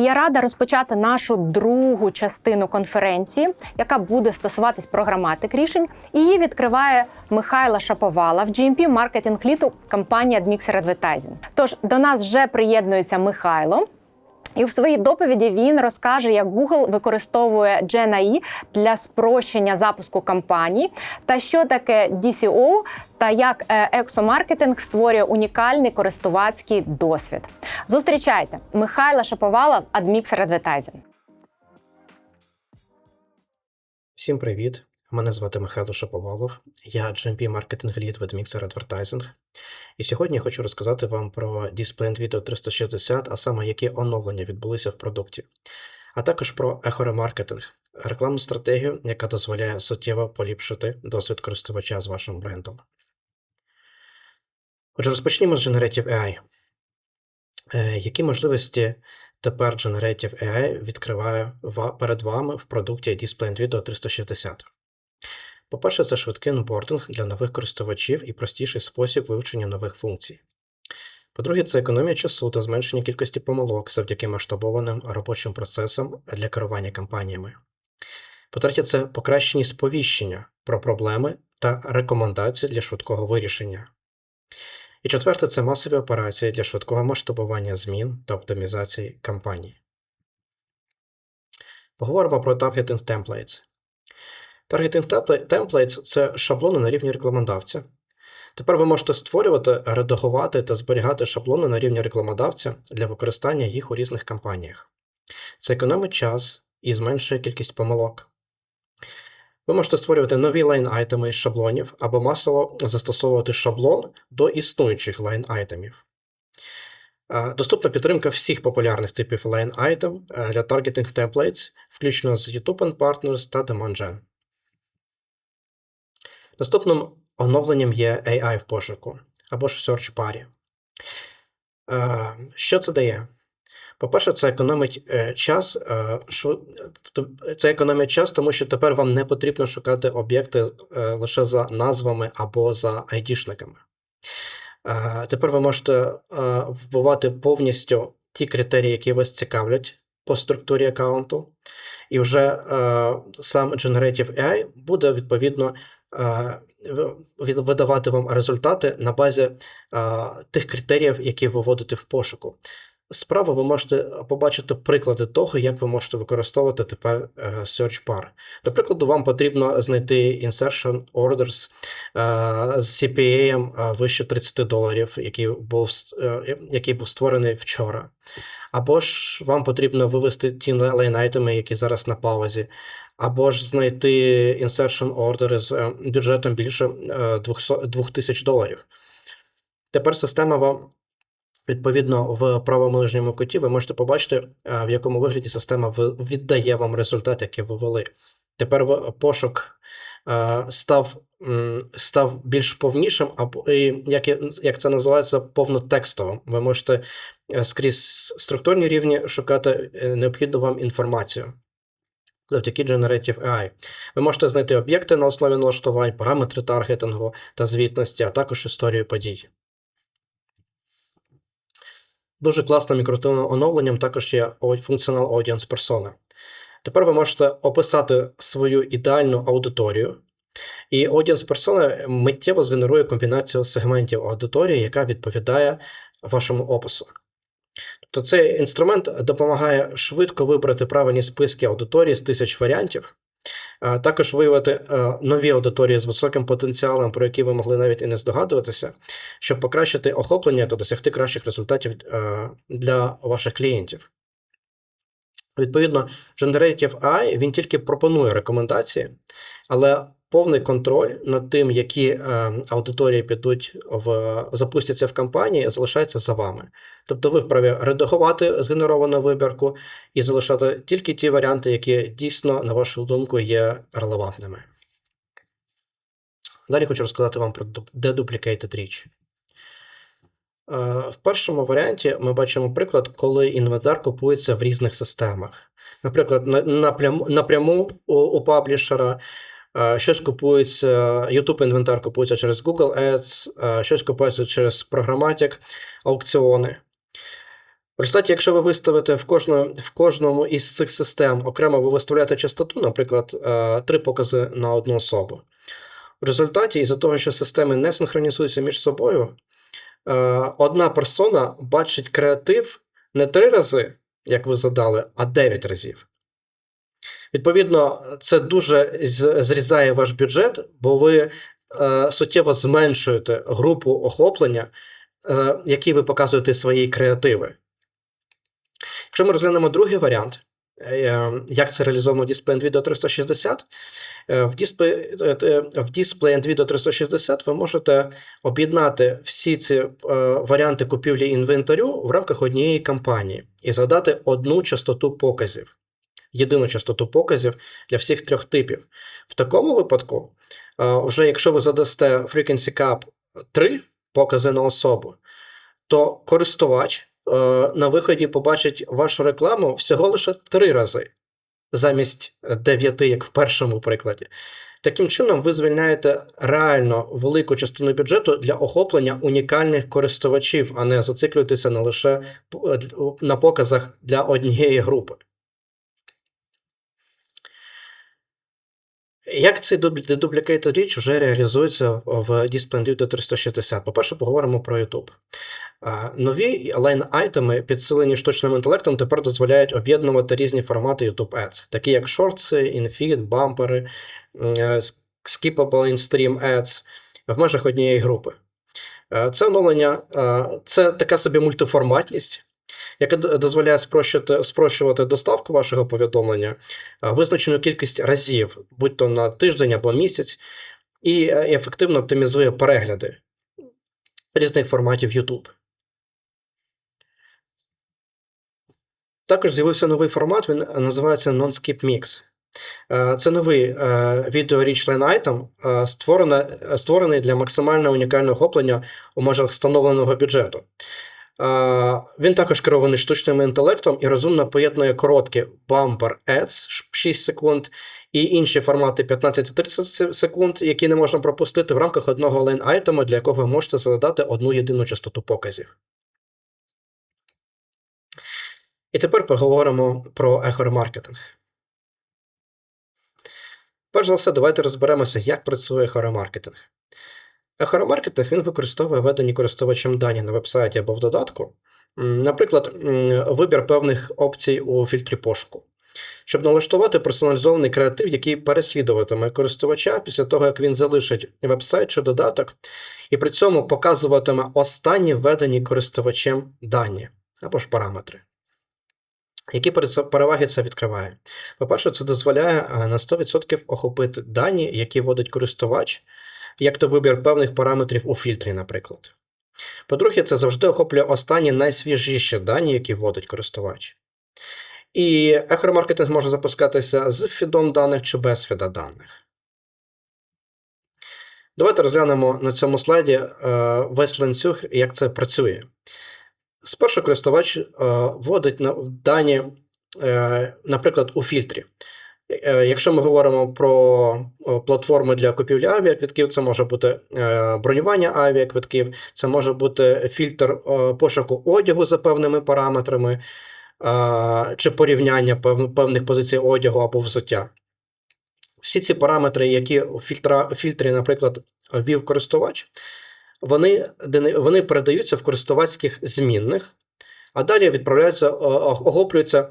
Я рада розпочати нашу другу частину конференції, яка буде стосуватись програматик рішень. Її відкриває Михайла Шаповала в GMP Marketing Lead компанії Admixer Advertising. Тож до нас вже приєднується Михайло. І в своїй доповіді він розкаже, як Google використовує GenAI для спрощення запуску кампаній, та що таке DCO, та як е, ексомаркетинг створює унікальний користувацький досвід. Зустрічайте Михайла Шаповала в Admixer Advertising. Всім привіт! Мене звати Михайло Шаповалов, я GMP Marketing Lead від Mixer Advertising. І сьогодні я хочу розказати вам про Display Video 360, а саме які оновлення відбулися в продукті, а також про ехоремаркетинг, рекламну стратегію, яка дозволяє суттєво поліпшити досвід користувача з вашим брендом. Отже, розпочнімо з Generative AI. Е, Які можливості тепер Generative AI відкриває перед вами в продукті Display Video 360? По-перше, це швидкий онбординг для нових користувачів і простіший спосіб вивчення нових функцій. По-друге, це економія часу та зменшення кількості помилок завдяки масштабованим робочим процесам для керування кампаніями. По-третє, це покращені сповіщення про проблеми та рекомендації для швидкого вирішення. І четверте, це масові операції для швидкого масштабування змін та оптимізації кампаній. Поговоримо про Targeting Templates. Targeting Template- Templates – це шаблони на рівні рекламодавця. Тепер ви можете створювати, редагувати та зберігати шаблони на рівні рекламодавця для використання їх у різних кампаніях. Це економить час і зменшує кількість помилок. Ви можете створювати нові лайн-айтеми із шаблонів або масово застосовувати шаблон до існуючих лайн-айтемів. Доступна підтримка всіх популярних типів line-item е, для Targeting Templates, включно з YouTube and Partners та Demand Gen. Наступним оновленням є AI в пошуку або ж в search парі. Е, Що це дає? По-перше, це економить е, час, е, це економить час, тому що тепер вам не потрібно шукати об'єкти лише за назвами або за ID-шниками. Е, Тепер ви можете вбивати повністю ті критерії, які вас цікавлять по структурі аккаунту, і вже сам Generative AI буде відповідно видавати вам результати на базі е, тих критеріїв, які ви вводите в пошуку. Справа ви можете побачити приклади того, як ви можете використовувати тепер е, Search Bar. До прикладу, вам потрібно знайти insertion orders е, з CPA е, вище 30 доларів, який був, е, який був створений вчора. Або ж вам потрібно вивести ті лайн-айтеми, які зараз на паузі, або ж знайти insertion order з е, бюджетом більше е, 200 2000 доларів. Тепер система вам Відповідно, в правому нижньому куті ви можете побачити, е, в якому вигляді система віддає вам результат, який ви ввели. Тепер пошук е, став, став більш повнішим, або як, як це називається, повнотекстовим. Ви можете е, скрізь структурні рівні шукати е, необхідну вам інформацію. Завдяки Generative AI. Ви можете знайти об'єкти на основі налаштувань, параметри таргетингу та звітності, а також історію подій. Дуже класним мікротивним оновленням також є функціонал Audience Persona. Тепер ви можете описати свою ідеальну аудиторію, і Audience Persona миттєво згенерує комбінацію сегментів аудиторії, яка відповідає вашому опису. Тобто цей інструмент допомагає швидко вибрати правильні списки аудиторії з тисяч варіантів, а також виявити е, нові аудиторії з високим потенціалом, про які ви могли навіть і не здогадуватися, щоб покращити охоплення та досягти кращих результатів е, для ваших клієнтів. Відповідно, Generative AI він тільки пропонує рекомендації, але повний контроль над тим, які е, аудиторії підуть в запустяться в кампанії, залишається за вами. Тобто ви вправі редагувати згенеровану вибірку і залишати тільки ті варіанти, які дійсно, на вашу думку, є релевантними. Далі хочу розказати вам про Deduplicated Reach. Е, В першому варіанті ми бачимо приклад, коли інвентар купується в різних системах. Наприклад, напряму, у, паблішера щось купується, YouTube інвентар купується через Google Ads, е, щось купується через програматик, аукціони. В результаті, якщо ви виставите в, кожну, в кожному із цих систем окремо ви виставляєте частоту, наприклад, е, три покази на одну особу. В результаті, із-за того, що системи не синхронізуються між собою, е, одна персона бачить креатив не три рази, як ви задали, а дев'ять разів. Відповідно, це дуже зрізає ваш бюджет, бо ви е, суттєво зменшуєте групу охоплення, е, які ви показуєте свої креативи. Якщо ми розглянемо другий варіант, е, як це реалізовано в Display and Video 360, е, в Display, е, е, в Display and Video 360 ви можете об'єднати всі ці е, варіанти купівлі інвентарю в рамках однієї кампанії і задати одну частоту показів, єдину частоту показів для всіх трьох типів. В такому випадку, е, вже якщо ви задасте Frequency Cap 3 покази на особу, то користувач е, на виході побачить вашу рекламу всього лише три рази замість дев'яти, як в першому прикладі. Таким чином, ви звільняєте реально велику частину бюджету для охоплення унікальних користувачів, а не зациклюєтеся на лише на показах для однієї групи. Як цей Deduplicated Reach вже реалізується в Display Video 360? По-перше, поговоримо про YouTube. Нові лайн-айтеми, підсилені штучним інтелектом, тепер дозволяють об'єднувати різні формати YouTube Ads, такі як шортси, інфід, бампери, skippable in-stream ads в межах однієї групи. Е, Це оновлення, е, це така собі мультиформатність, яка д- дозволяє спрощувати, спрощувати доставку вашого повідомлення е, визначену кількість разів, будь то на тиждень або місяць, і е, ефективно оптимізує перегляди різних форматів YouTube. Також з'явився новий формат, він називається Non-Skip Mix. Е, Це новий е, Rich Line Item, е, е, створений для максимально унікального охоплення у межах встановленого бюджету. Е, Він також керований штучним інтелектом і розумно поєднує короткі bumper ads 6 секунд і інші формати 15-30 секунд, які не можна пропустити в рамках одного лайн айтему, для якого ви можете задати одну єдину частоту показів. І тепер поговоримо про ехоремаркетинг. Перш за все, давайте розберемося, як працює ехоремаркетинг. Ехоремаркетинг він використовує введені користувачем дані на вебсайті або в додатку, наприклад, вибір певних опцій у фільтрі пошуку, щоб налаштувати персоналізований креатив, який переслідуватиме користувача після того, як він залишить вебсайт чи додаток, і при цьому показуватиме останні введені користувачем дані або ж параметри. Які переваги це відкриває? По-перше, це дозволяє е, на 100% охопити дані, які вводить користувач, як то вибір певних параметрів у фільтрі, наприклад. По-друге, це завжди охоплює останні найсвіжіші дані, які вводить користувач. І ехромаркетинг може запускатися з фідом даних чи без фіда даних. Давайте розглянемо на цьому слайді е, весь ланцюг, як це працює. Спершу користувач е, вводить дані, е, наприклад, у фільтрі. Е, Якщо ми говоримо про платформи для купівлі авіаквитків, це може бути е, бронювання авіаквитків, це може бути фільтр пошуку одягу за певними параметрами, чи порівняння певних позицій одягу або взуття. Всі ці параметри, які фільтра, фільтрі, наприклад, ввів користувач, вони, вони передаються в користувацьких змінних, а далі відправляються, охоплюються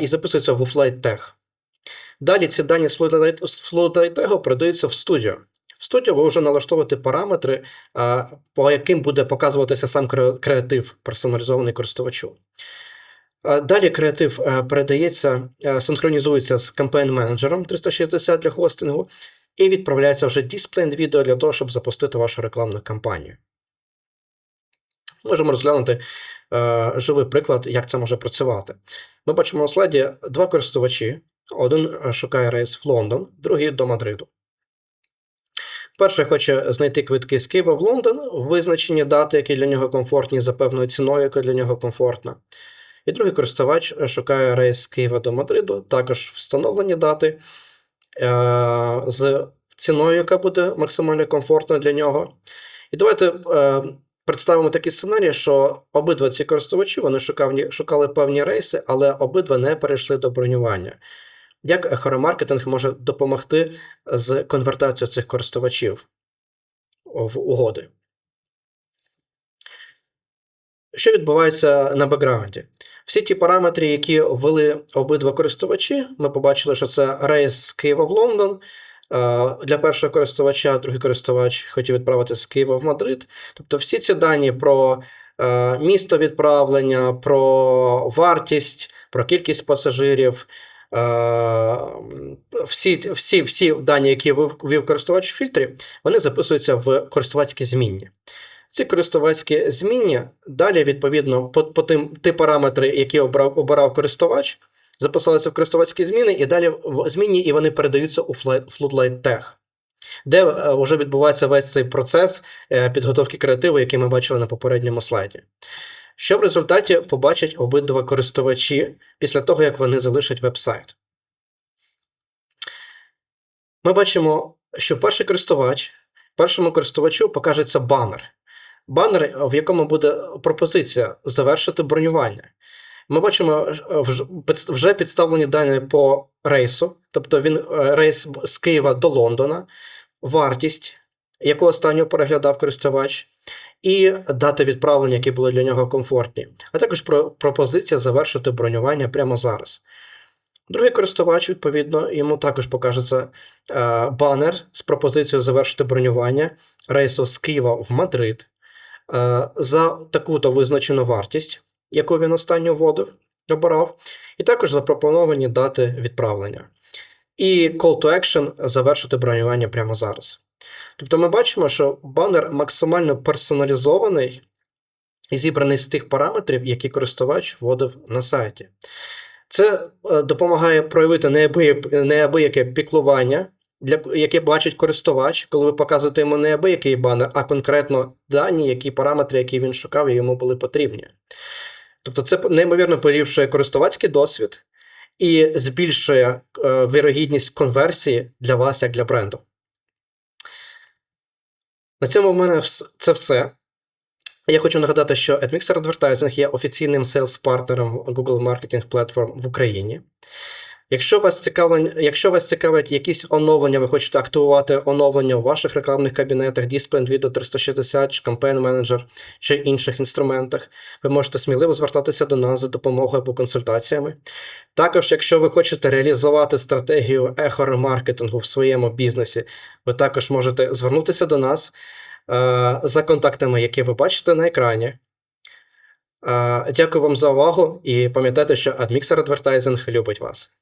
і записуються в offline тег. Далі ці дані з Flowdata- передаються в студію. В студію ви вже налаштовуєте параметри, по яким буде показуватися сам креатив, персоналізований користувачу. Далі креатив е, передається, е, синхронізується з кампейн менеджером 360 для хостингу і відправляється вже дисплей відео для того, щоб запустити вашу рекламну кампанію. Можемо розглянути е, живий приклад, як це може працювати. Ми бачимо на слайді два користувачі. Один е, шукає рейс в Лондон, другий до Мадриду. Перший хоче знайти квитки з Києва в Лондон, визначені дати, які для нього комфортні, за певною ціною, яка для нього комфортна. І другий користувач е, шукає рейс з Києва до Мадриду, також встановлені дати е, з ціною, яка буде максимально комфортна для нього. І давайте представимо такий сценарій, що обидва ці користувачі вони шукали певні рейси, але обидва не перейшли до бронювання. Як ехоремаркетинг може допомогти з конвертацією цих користувачів в угоди? Що відбувається на бекграунді? Всі ті параметри, які ввели обидва користувачі, ми побачили, що це рейс з Києва в Лондон. Е, Для першого користувача, другий користувач хотів відправити з Києва в Мадрид. Тобто всі ці дані про е, місто відправлення, про вартість, про кількість пасажирів, всі, всі, всі дані, які ввів користувач в фільтрі, вони записуються в користувацькі змінні. Ці користувацькі змінні далі, відповідно, по, по тим ті параметри, які обрав, обирав користувач, записалися в користувацькі зміни, і далі в змінні і вони передаються у Floodlight Tech, де е, вже відбувається весь цей процес е, підготовки креативу, який ми бачили на попередньому слайді. Що в результаті побачать обидва користувачі після того, як вони залишать веб-сайт? Ми бачимо, що перший користувач, першому користувачу покажеться банер. Банер, в якому буде пропозиція завершити бронювання. Ми бачимо вже підставлені дані по рейсу, тобто він е, рейс з Києва до Лондона, вартість, яку останньо переглядав користувач, і дати відправлення, які були для нього комфортні, а також про- пропозиція завершити бронювання прямо зараз. Другий користувач, відповідно, йому також покажеться е, банер з пропозицією завершити бронювання рейсу з Києва в Мадрид е, за таку-то визначену вартість, яку він останньо вводив, обирав, і також запропоновані дати відправлення. І call to action завершити бронювання прямо зараз. Тобто ми бачимо, що банер максимально персоналізований і зібраний з тих параметрів, які користувач вводив на сайті. Це е, допомагає проявити неабияке, піклування, яке бачить користувач, коли ви показуєте йому не абиякий банер, а конкретно дані, які параметри, які він шукав, і йому були потрібні. Тобто це неймовірно поліпшує користувацький досвід і збільшує е, вірогідність конверсії для вас як для бренду. На цьому в мене це все. Я хочу нагадати, що AdMixer Advertising є офіційним селс-партнером Google Marketing Platform в Україні. Якщо вас, цікавлень, якщо вас цікавить якісь оновлення, ви хочете активувати оновлення у ваших рекламних кабінетах, Display Video 360, чи Campaign Manager чи інших інструментах, ви можете сміливо звертатися до нас за допомогою або консультаціями. Також, якщо ви хочете реалізувати стратегію ехоремаркетингу в своєму бізнесі, ви також можете звернутися до нас е, за контактами, які ви бачите на екрані. Е, Дякую вам за увагу і пам'ятайте, що AdMixer Advertising любить вас.